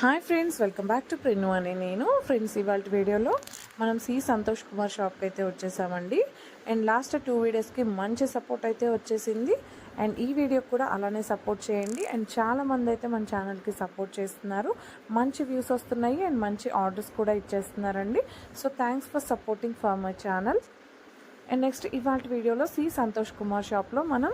Hi friends welcome back to ప్రిన్ను అని నేను. Friends ఇవాళ వీడియోలో మనం సి సంతోష్ కుమార్ షాప్కి అయితే వచ్చేసామండి. అండ్ లాస్ట్ టూ వీడియోస్కి మంచి సపోర్ట్ అయితే వచ్చేసింది. అండ్ ఈ వీడియో కూడా అలానే సపోర్ట్ చేయండి. అండ్ చాలా మంది అయితే మన ఛానల్కి సపోర్ట్ చేస్తున్నారు. మంచి వ్యూస్ వస్తున్నాయి అండ్ మంచి ఆర్డర్స్ కూడా ఇచ్చేస్తున్నారండి. So thanks for supporting for my channel and next ఇవాళ వీడియోలో సి సంతోష్ కుమార్ షాప్లో మనం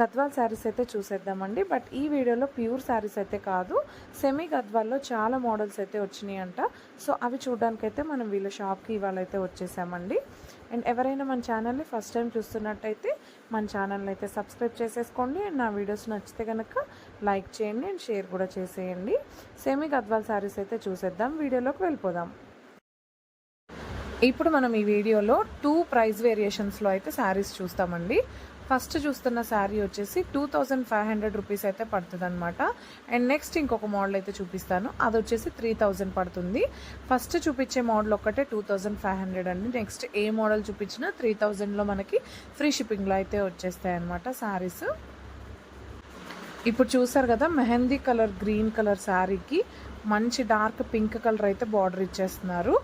గద్వాల్ శారీస్ అయితే చూసేద్దామండి. బట్ ఈ వీడియోలో ప్యూర్ శారీస్ అయితే కాదు. సెమీ గద్వాల్లో చాలా మోడల్స్ అయితే వచ్చినాయి అంట సో అవి చూడడానికైతే మనం వీళ్ళ షాప్కి ఇవాళ అయితే వచ్చేసామండి. అండ్ ఎవరైనా మన ఛానల్ని ఫస్ట్ టైం చూస్తున్నట్టయితే మన ఛానల్ని అయితే సబ్స్క్రైబ్ చేసేసుకోండి. అండ్ నా వీడియోస్ నచ్చితే కనుక లైక్ చేయండి అండ్ షేర్ కూడా చేసేయండి. సెమీ గద్వాల్ శారీస్ అయితే చూసేద్దాం. వీడియోలోకి వెళ్ళిపోదాం. ఇప్పుడు మనం ఈ వీడియోలో టూ ప్రైస్ వేరియేషన్స్లో అయితే శారీస్ చూస్తామండి. ఫస్ట్ చూస్తున్న శారీ వచ్చేసి two thousand five hundred rupees అయితే పడుతుంది అనమాట అండ్ నెక్స్ట్ ఇంకొక మోడల్ అయితే చూపిస్తాను. అది వచ్చేసి త్రీ థౌజండ్ పడుతుంది. ఫస్ట్ చూపించే మోడల్ ఒక్కటే టూ థౌజండ్ ఫైవ్ హండ్రెడ్ అండి. నెక్స్ట్ ఏ మోడల్ చూపించినా త్రీ థౌజండ్లో మనకి ఫ్రీ షిప్పింగ్లో అయితే వచ్చేస్తాయి అనమాట శారీస్. ఇప్పుడు చూసారు కదా మెహందీ కలర్ గ్రీన్ కలర్ శారీకి మంచి డార్క్ పింక్ కలర్ అయితే బార్డర్ ఇచ్చేస్తున్నారు.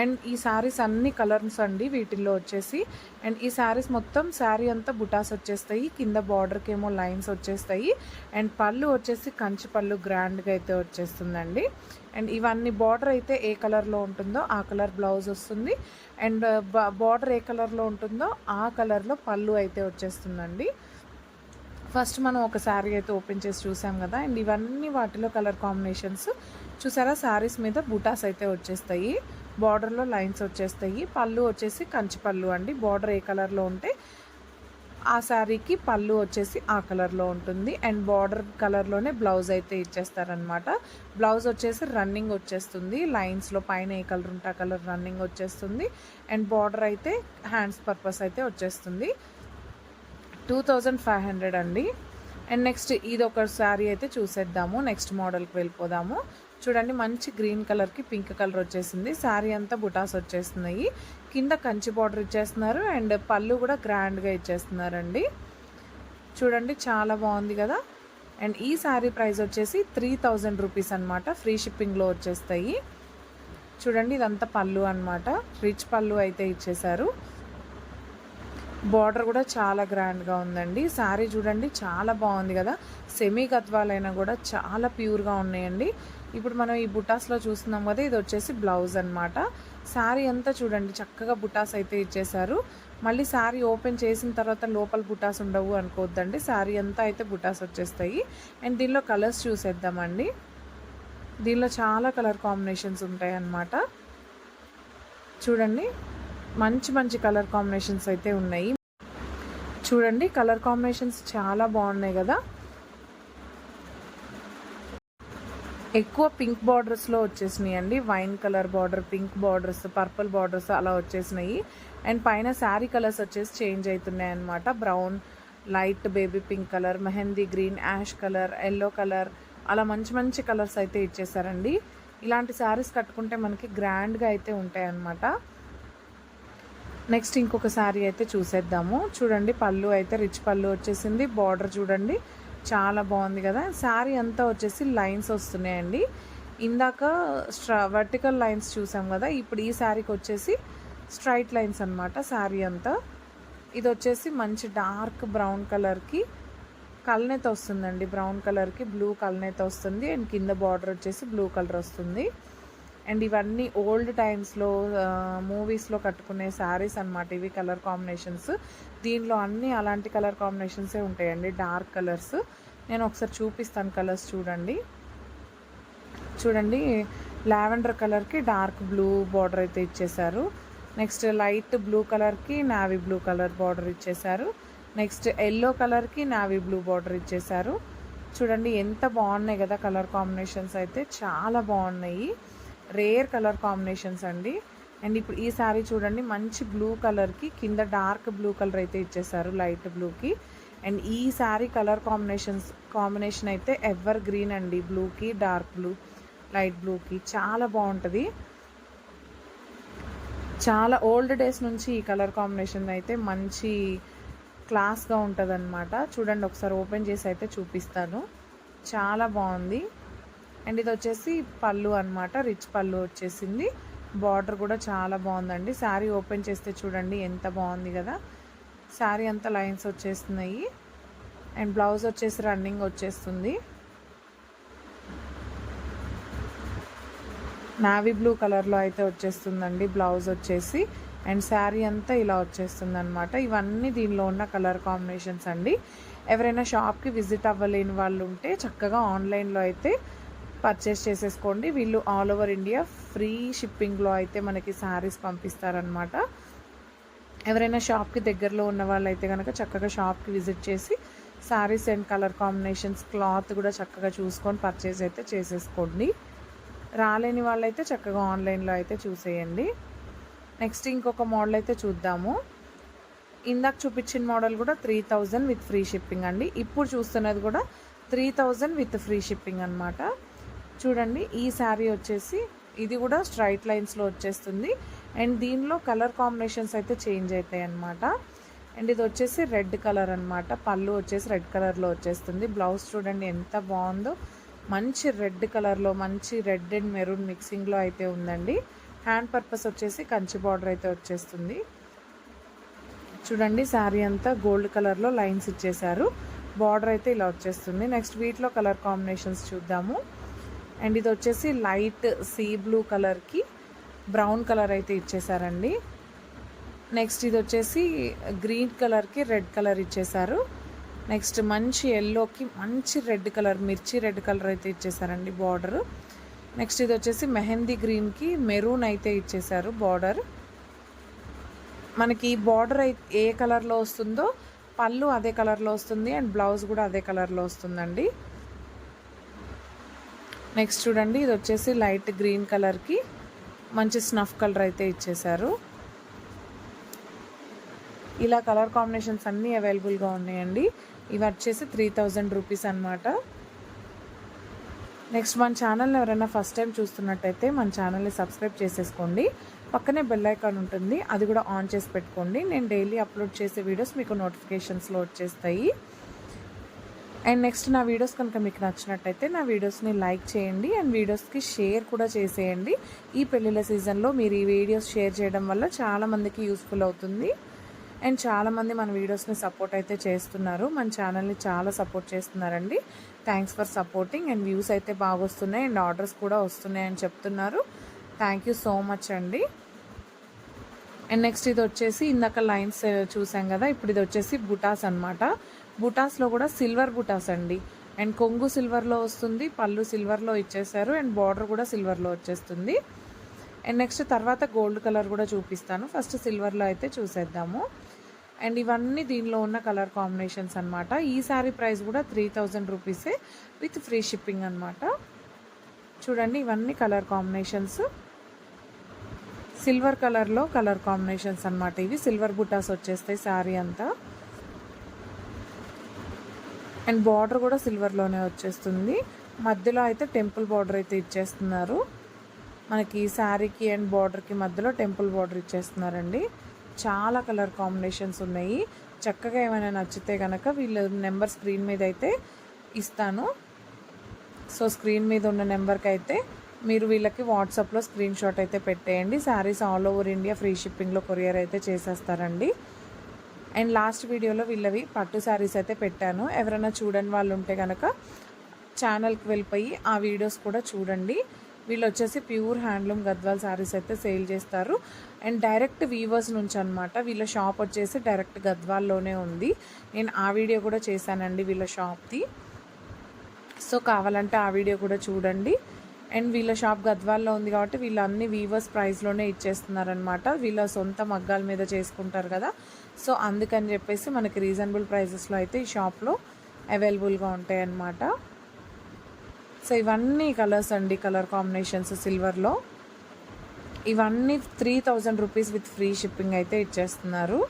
అండ్ ఈ శారీస్ అన్ని కలర్స్ అండి వీటిల్లో వచ్చేసి. అండ్ ఈ శారీస్ మొత్తం శారీ అంతా బుటాస్ వచ్చేస్తాయి కింద బార్డర్కి ఏమో లైన్స్ వచ్చేస్తాయి. అండ్ పళ్ళు వచ్చేసి కంచి పళ్ళు గ్రాండ్గా అయితే వచ్చేస్తుందండి. అండ్ ఇవన్నీ బార్డర్ అయితే ఏ కలర్లో ఉంటుందో ఆ కలర్ బ్లౌజ్ వస్తుంది. అండ్ బార్డర్ ఏ కలర్లో ఉంటుందో ఆ కలర్లో పళ్ళు అయితే వచ్చేస్తుందండి. ఫస్ట్ మనం ఒక శారీ అయితే ఓపెన్ చేసి చూసాం కదా అండ్ ఇవన్నీ వాటిలో కలర్ కాంబినేషన్స్. చూసారా? శారీస్ మీద బూటాస్ అయితే వచ్చేస్తాయి. బార్డర్లో లైన్స్ వచ్చేస్తాయి. పళ్ళు వచ్చేసి కంచి పళ్ళు అండి. బార్డర్ ఏ కలర్లో ఉంటే ఆ శారీకి పళ్ళు వచ్చేసి ఆ కలర్లో ఉంటుంది. అండ్ బార్డర్ కలర్లోనే బ్లౌజ్ అయితే ఇచ్చేస్తారనమాట బ్లౌజ్ వచ్చేసి రన్నింగ్ వచ్చేస్తుంది. లైన్స్లో పైన ఏ కలర్ ఉంటే ఆ కలర్ రన్నింగ్ వచ్చేస్తుంది. అండ్ బార్డర్ అయితే హ్యాండ్స్ పర్పస్ అయితే వచ్చేస్తుంది. టూ థౌజండ్ ఫైవ్ హండ్రెడ్ అండి. అండ్ నెక్స్ట్ ఇది ఒక శారీ అయితే చూసేద్దాము. నెక్స్ట్ మోడల్కి వెళ్ళిపోదాము. చూడండి మంచి గ్రీన్ కలర్కి పింక్ కలర్ వచ్చేసింది. శారీ అంతా బుటాస్ వచ్చేస్తున్నాయి. కింద కంచి బార్డర్ ఇచ్చేస్తున్నారు. అండ్ పళ్ళు కూడా గ్రాండ్గా ఇచ్చేస్తున్నారండి. చూడండి చాలా బాగుంది కదా. అండ్ ఈ శారీ ప్రైస్ వచ్చేసి త్రీ థౌజండ్ రూపీస్ అనమాట ఫ్రీ షిప్పింగ్లో వచ్చేస్తాయి. చూడండి ఇదంతా పళ్ళు అనమాట రిచ్ పళ్ళు అయితే ఇచ్చేశారు. బార్డర్ కూడా చాలా గ్రాండ్గా ఉందండి. శారీ చూడండి చాలా బాగుంది కదా. సెమీ గద్వాలైనా కూడా చాలా ప్యూర్గా ఉన్నాయండి. ఇప్పుడు మనం ఈ బుటాస్లో చూస్తున్నాం కదా ఇది వచ్చేసి బ్లౌజ్ అనమాట శారీ అంతా చూడండి చక్కగా బుటాస్ అయితే ఇచ్చేసారు మళ్ళీ శారీ ఓపెన్ చేసిన తర్వాత లోపల బుటాస్ ఉండవు అనుకోవద్దండి. శారీ అంతా అయితే బుటాస్ వచ్చేస్తాయి. అండ్ దీనిలో కలర్స్ చూసేద్దామండి. దీనిలో చాలా కలర్ కాంబినేషన్స్ ఉంటాయి అన్నమాట చూడండి మంచి మంచి కలర్ కాంబినేషన్స్ అయితే ఉన్నాయి. చూడండి కలర్ కాంబినేషన్స్ చాలా బాగున్నాయి కదా. ఎక్కువ పింక్ బార్డర్స్లో వచ్చేసినాయి అండి. Wine colour border pink borders purple borders అలా వచ్చేసినాయి. అండ్ పైన శారీ కలర్స్ వచ్చేసి చేంజ్ అవుతున్నాయి అనమాట brown light baby pink colour mehndi green ash colour yellow colour అలా మంచి మంచి కలర్స్ అయితే ఇచ్చేసారండి. ఇలాంటి శారీస్ కట్టుకుంటే మనకి గ్రాండ్గా అయితే ఉంటాయి అన్నమాట నెక్స్ట్ ఇంకొక శారీ అయితే చూసేద్దాము. చూడండి పళ్ళు అయితే రిచ్ పళ్ళు వచ్చేసింది. బార్డర్ చూడండి చాలా బాగుంది కదా. శారీ అంతా వచ్చేసి లైన్స్ వస్తున్నాయండి. ఇందాక స్ట్రా వర్టికల్ లైన్స్ చూసాం కదా ఇప్పుడు ఈ శారీకి వచ్చేసి స్ట్రైట్ లైన్స్ అనమాట శారీ అంతా. ఇది వచ్చేసి మంచి డార్క్ బ్రౌన్ కలర్కి కల్నేత వస్తుందండి. బ్రౌన్ కలర్కి బ్లూ కల్నేత వస్తుంది. అండ్ కింద బార్డర్ వచ్చేసి బ్లూ కలర్ వస్తుంది. అండ్ ఇవన్నీ ఓల్డ్ టైమ్స్లో మూవీస్లో కట్టుకునే శారీస్ అనమాట ఇవి కలర్ కాంబినేషన్స్. దీనిలో అన్నీ అలాంటి కలర్ కాంబినేషన్సే ఉంటాయండి. Dark colours. నేను ఒకసారి చూపిస్తాను కలర్స్ చూడండి. చూడండి లావెండర్ కలర్కి డార్క్ బ్లూ బార్డర్ అయితే ఇచ్చేశారు. నెక్స్ట్ లైట్ బ్లూ కలర్కి నావీ బ్లూ కలర్ బార్డర్ ఇచ్చేశారు. నెక్స్ట్ ఎల్లో కలర్కి నావీ బ్లూ బార్డర్ ఇచ్చేశారు. చూడండి ఎంత బాగున్నాయి కదా కలర్ కాంబినేషన్స్ అయితే. చాలా బాగున్నాయి. రేర్ కలర్ కాంబినేషన్స్ అండి. అండ్ ఇప్పుడు ఈ శారీ చూడండి మంచి బ్లూ కలర్కి కింద డార్క్ బ్లూ కలర్ అయితే ఇచ్చేసారు లైట్ బ్లూకి అండ్ ఈ శారీ కలర్ కాంబినేషన్స్ కాంబినేషన్ అయితే ఎవర్ గ్రీన్ అండి బ్లూకి డార్క్ బ్లూ లైట్ బ్లూకి చాలా బాగుంటుంది. చాలా ఓల్డ్ డేస్ నుంచి ఈ కలర్ కాంబినేషన్ అయితే మంచి క్లాస్గా ఉంటుంది అనమాట చూడండి ఒకసారి ఓపెన్ చేసి అయితే చూపిస్తాను. చాలా బాగుంది. అండ్ ఇది వచ్చేసి పళ్ళు అన్నమాట రిచ్ పళ్ళు వచ్చేసింది. బార్డర్ కూడా చాలా బాగుందండి. శారీ ఓపెన్ చేస్తే చూడండి ఎంత బాగుంది కదా. శారీ అంతా లైన్స్ వచ్చేస్తున్నాయి. అండ్ బ్లౌజ్ వచ్చేసి రన్నింగ్ వచ్చేస్తుంది. నావీ బ్లూ కలర్లో అయితే వచ్చేస్తుందండి బ్లౌజ్ వచ్చేసి. అండ్ శారీ అంతా ఇలా వచ్చేస్తుంది అనమాట ఇవన్నీ దీనిలో ఉన్న కలర్ కాంబినేషన్స్ అండి. ఎవరైనా షాప్కి విజిట్ అవ్వలేని వాళ్ళు ఉంటే చక్కగా ఆన్లైన్లో అయితే పర్చేస్ చేసేసుకోండి. వీళ్ళు ఆల్ ఓవర్ ఇండియా ఫ్రీ షిప్పింగ్లో అయితే మనకి శారీస్ పంపిస్తారనమాట ఎవరైనా షాప్కి దగ్గరలో ఉన్న వాళ్ళైతే కనుక చక్కగా షాప్కి విజిట్ చేసి saris and colour combinations cloth కూడా చక్కగా చూసుకొని పర్చేస్ అయితే చేసేసుకోండి. రాలేని వాళ్ళైతే చక్కగా ఆన్లైన్లో అయితే చూసేయండి. నెక్స్ట్ ఇంకొక మోడల్ అయితే చూద్దాము. ఇందాక చూపించిన మోడల్ కూడా three thousand with free shipping అండి. ఇప్పుడు చూస్తున్నది కూడా three thousand with free shipping అనమాట చూడండి ఈ శారీ వచ్చేసి ఇది కూడా స్ట్రైట్ లైన్స్లో వచ్చేస్తుంది. అండ్ దీనిలో కలర్ కాంబినేషన్స్ అయితే చేంజ్ అవుతాయి అన్నమాట. అండ్ ఇది వచ్చేసి రెడ్ కలర్ అనమాట పళ్ళు వచ్చేసి రెడ్ కలర్లో వచ్చేస్తుంది. బ్లౌజ్ చూడండి ఎంత బాగుందో. మంచి రెడ్ కలర్లో మంచి రెడ్ అండ్ మెరూన్ మిక్సింగ్లో అయితే ఉందండి. హ్యాండ్ పర్పస్ వచ్చేసి కంచి బార్డర్ అయితే వచ్చేస్తుంది. చూడండి శారీ అంతా గోల్డ్ కలర్లో లైన్స్ ఇచ్చేశారు. బార్డర్ అయితే ఇలా వచ్చేస్తుంది. నెక్స్ట్ వీటిలో కలర్ కాంబినేషన్స్ చూద్దాము. అండ్ ఇది వచ్చేసి లైట్ సీ బ్లూ కలర్కి బ్రౌన్ కలర్ అయితే ఇచ్చేసారండి. నెక్స్ట్ ఇది వచ్చేసి గ్రీన్ కలర్కి రెడ్ కలర్ ఇచ్చేసారు. నెక్స్ట్ మంచి ఎల్లోకి మంచి రెడ్ కలర్ మిర్చి రెడ్ కలర్ అయితే ఇచ్చేసారండి బార్డర్. నెక్స్ట్ ఇది వచ్చేసి మెహందీ గ్రీన్కి మెరూన్ అయితే ఇచ్చేసారు బార్డర్. మనకి బార్డర్ అయితే ఏ కలర్లో వస్తుందో పళ్ళు అదే కలర్లో వస్తుంది అండ్ బ్లౌజ్ కూడా అదే కలర్లో వస్తుందండి. నెక్స్ట్ చూడండి ఇది వచ్చేసి లైట్ గ్రీన్ కలర్కి మంచి స్నఫ్ కలర్ అయితే ఇచ్చేసారు ఇలా కలర్ కాంబినేషన్స్ అన్నీ అవైలబుల్గా ఉన్నాయండి. ఇవి వచ్చేసి త్రీ థౌజండ్ రూపీస్ అనమాట నెక్స్ట్ మన ఛానల్ని ఎవరైనా ఫస్ట్ టైం చూస్తున్నట్టయితే మన ఛానల్ని సబ్స్క్రైబ్ చేసేసుకోండి. పక్కనే బెల్ ఐకాన్ ఉంటుంది అది కూడా ఆన్ చేసి పెట్టుకోండి. నేను డైలీ అప్లోడ్ చేసే వీడియోస్ మీకు నోటిఫికేషన్స్లో వచ్చేస్తాయి. అండ్ నెక్స్ట్ నా వీడియోస్ కనుక మీకు నచ్చినట్టయితే నా వీడియోస్ని లైక్ చేయండి అండ్ వీడియోస్కి షేర్ కూడా చేసేయండి. ఈ పెళ్ళిళ్ళ సీజన్లో మీరు ఈ వీడియోస్ షేర్ చేయడం వల్ల చాలామందికి యూస్ఫుల్ అవుతుంది. అండ్ చాలామంది మన వీడియోస్ని సపోర్ట్ అయితే చేస్తున్నారు. మన ఛానల్ని చాలా సపోర్ట్ చేస్తున్నారండి. Thanks for supporting and views అయితే బాగా వస్తున్నాయి అండ్ ఆర్డర్స్ కూడా వస్తున్నాయని చెప్తున్నారు. థ్యాంక్ యూ సో మచ్ అండి. అండ్ నెక్స్ట్ ఇది వచ్చేసి ఇందాక లైన్స్ చూసాం కదా ఇప్పుడు ఇది వచ్చేసి బుటాస్ అనమాట బుటాస్లో కూడా సిల్వర్ బుటాస్ అండి. అండ్ కొంగు సిల్వర్లో వస్తుంది పళ్ళు సిల్వర్లో ఇచ్చేసారు అండ్ బార్డర్ కూడా సిల్వర్లో వచ్చేస్తుంది. అండ్ నెక్స్ట్ తర్వాత గోల్డ్ కలర్ కూడా చూపిస్తాను. ఫస్ట్ సిల్వర్లో అయితే చూసేద్దాము. అండ్ ఇవన్నీ దీనిలో ఉన్న కలర్ కాంబినేషన్స్ అనమాట ఈ శారీ ప్రైస్ కూడా త్రీ థౌజండ్ రూపీసే విత్ ఫ్రీ షిప్పింగ్ అనమాట చూడండి ఇవన్నీ కలర్ కాంబినేషన్స్. సిల్వర్ కలర్లో కలర్ కాంబినేషన్స్ అనమాట ఇవి. సిల్వర్ బుటాస్ వచ్చేస్తాయి శారీ అంతా. అండ్ బార్డర్ కూడా సిల్వర్లోనే వచ్చేస్తుంది. మధ్యలో అయితే టెంపుల్ బార్డర్ అయితే ఇచ్చేస్తున్నారు. మనకి శారీకి అండ్ బార్డర్కి మధ్యలో టెంపుల్ బార్డర్ ఇచ్చేస్తున్నారండి. చాలా కలర్ కాంబినేషన్స్ ఉన్నాయి. చక్కగా ఏమైనా నచ్చితే కనుక వీళ్ళ నెంబర్ స్క్రీన్ మీద అయితే ఇస్తాను. సో స్క్రీన్ మీద ఉన్న నెంబర్కి అయితే మీరు వీళ్ళకి వాట్సాప్లో స్క్రీన్ షాట్ అయితే పెట్టేయండి. Saris all over India free షిప్పింగ్లో కొరియర్ అయితే చేసేస్తారండి. అండ్ లాస్ట్ వీడియోలో వీళ్ళవి పట్టు శారీస్ అయితే పెట్టాను. ఎవరైనా చూడని వాళ్ళు ఉంటే కనుక ఛానల్కి వెళ్ళిపోయి ఆ వీడియోస్ కూడా చూడండి. వీళ్ళు వచ్చేసి ప్యూర్ హ్యాండ్లూమ్ గద్వాల్ శారీస్ అయితే సేల్ చేస్తారు. అండ్ డైరెక్ట్ వీవర్స్ నుంచి అనమాట వీళ్ళ షాప్ వచ్చేసి డైరెక్ట్ గద్వాల్లోనే ఉంది. నేను ఆ వీడియో కూడా చేశానండి వీళ్ళ షాప్ది. సో కావాలంటే ఆ వీడియో కూడా చూడండి. అండ్ వీళ్ళ షాప్ గద్వాల్లో ఉంది కాబట్టి వీళ్ళు అన్ని వీవర్స్ ప్రైస్లోనే ఇచ్చేస్తున్నారనమాట వీళ్ళ సొంత మగ్గాల మీద చేసుకుంటారు కదా. సో అందుకని చెప్పేసి మనకి రీజనబుల్ ప్రైజెస్లో అయితే ఈ షాప్లో అవైలబుల్గా ఉంటాయి అన్నమాట సో ఇవన్నీ కలర్స్ అండి కలర్ కాంబినేషన్స్ సిల్వర్లో ఇవన్నీ three thousand rupees with free shipping అయితే ఇచ్చేస్తున్నారు.